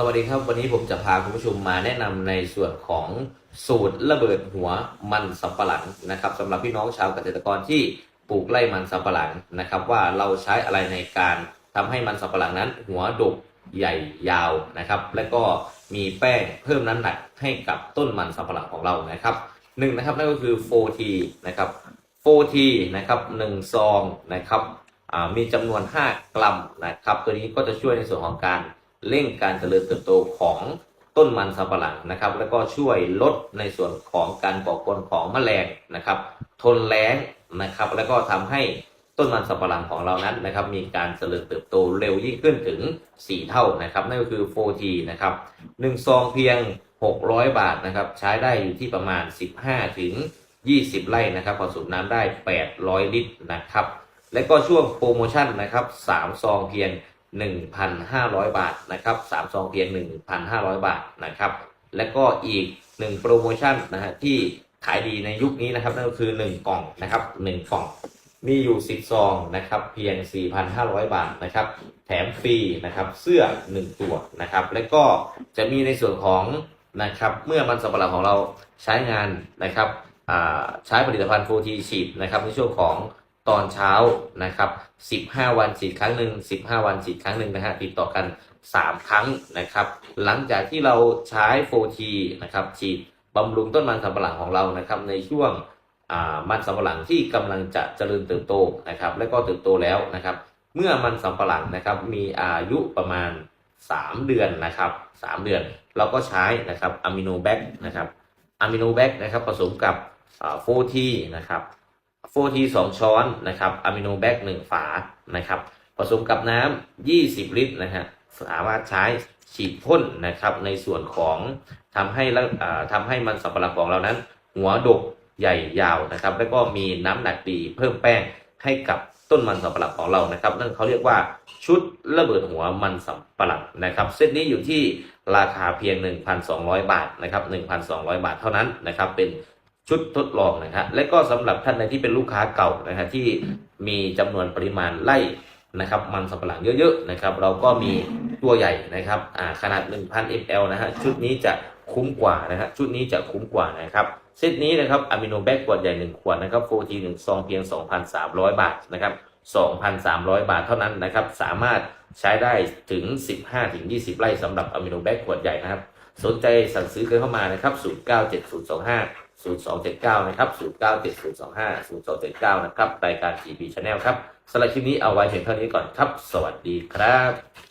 สวัสดีครับ วันนี้ผมจะพาคุณผู้ชมมาแนะนำในส่วนของสูตรระเบิดหัวมันสำปะหลังนะครับสำหรับพี่น้องชาวเกษตรกรที่ปลูกไร่มันสำปะหลังนะครับ ว่าเราใช้อะไรในการทำให้มันสำปะหลังนั้น หัวดกใหญ่ยาวนะครับ และก็มีแป้งเพิ่มน้ำหนักให้กับต้นมันสำปะหลังของเรานะครับหนึ่งนะครับนั่นก็คือ 4T นะครับ 4T นะครับหนึ่งซองนะครับมีจำนวน 5 กรัมนะครับ ตัวนี้ก็จะช่วยในส่วนของการ เร่งการเจริญเติบโตของต้นมันสำปะหลังนะครับ แล้วก็ช่วยลดในส่วนของการก่อกวนของแมลงนะครับ ทนแล้งนะครับ แล้วก็ทำให้ต้นมันสำปะหลังของเรานั้นนะครับ มีการเจริญเติบโตเร็วยิ่งขึ้นถึง 4 เท่านะครับ นั่นก็คือ 4T นะครับหนึ่งซองเพียง 600 บาทนะครับ ใช้ได้อยู่ที่ประมาณ 15 ถึง 20 ไร่นะครับผสมน้ำได้ 800 ลิตรนะครับ และก็ช่วงโปรโมชั่นนะครับ 3 ซองเพียง 1,500 บาทนะครับ3ซองเพียง 1,500 บาทนะครับ และก็อีก 1 โปรโมชั่นนะฮะที่ขายดีในยุคนี้นะครับนั่นก็คือ 1 กล่องนะครับ 1 กล่องมีอยู่ 10 ซองนะครับเพียง 4,500 บาทนะครับ แถมฟรีนะครับเสื้อ 1 ตัวนะครับ และก็จะมีในส่วนของนะครับเมื่อมันสำปะหลังของเราใช้งานนะครับใช้ผลิตภัณฑ์โฟทีฉีดนะครับในช่วงของ ตอนเช้านะครับ15 วันฉีดครั้งหนึ่ง15 วันฉีดครั้งหนึ่งนะฮะติดต่อกัน 3 ครั้งนะครับ หลังจากที่เราใช้โฟทีนะครับฉีดบำรุงต้นมันสำปะหลังของเรานะครับในช่วงอ่ามันสำปะหลังที่กำลังจะเจริญเติบโตนะครับ และก็เติบโตแล้วนะครับ เมื่อมันสำปะหลังนะครับมีอายุประมาณ 3 เดือนนะครับ3เดือน เราก็ใช้นะครับอะมิโนแบคนะครับอะมิโนแบคนะครับผสมกับโฟทีนะครับ โฟทีสองช้อนนะครับอะมิโนแบคหนึ่งฝานะครับผสมกับน้ำ20ลิตรนะฮะสามารถใช้ฉีดพ่นนะครับ ในส่วนของทำให้ละอ่าทำให้มันสำปะหลังของเรานั้น หัวดกใหญ่ยาวนะครับ แล้วก็มีน้ำหนักดีเพิ่มแป้งให้กับต้นมันสำปะหลังของเรานะครับ นั่นเขาเรียกว่าชุดระเบิดหัวมันสำปะหลังนะครับ เซตนี้อยู่ที่ราคาเพียง 1,200 บาทนะครับ1,200 บาทเท่านั้นนะครับ เป็น ชุดทดลองนะครับและก็สำหรับท่านใดที่เป็นลูกค้าเก่านะฮะที่มีจำนวนปริมาณไล่นะครับ มันสำปะหลังเยอะๆนะครับ เราก็มีตัวใหญ่นะครับอ่าขนาด 1,000 ml นะฮะชุดนี้จะคุ้มกว่านะฮะชุดนี้จะคุ้มกว่านะครับเซตนี้นะครับอะมิโนแบคขวดใหญ่ 1 ขวดนะครับโฟทีหนึ่งซองเพียง 2,300 บาทนะครับ 2,300 บาทเท่านั้นนะครับ สามารถใช้ได้ถึง 15-20 ไร่สำหรับอะมิโนแบคขวดใหญ่นะครับ สนใจสั่งซื้อกันเข้ามานะครับ 097025 0279 นะครับ 097025 0279 นะครับ รายการ GP Channel ครับสำหรับคลิปนี้เอาไว้เพียงเท่านี้ก่อนครับ สวัสดีครับ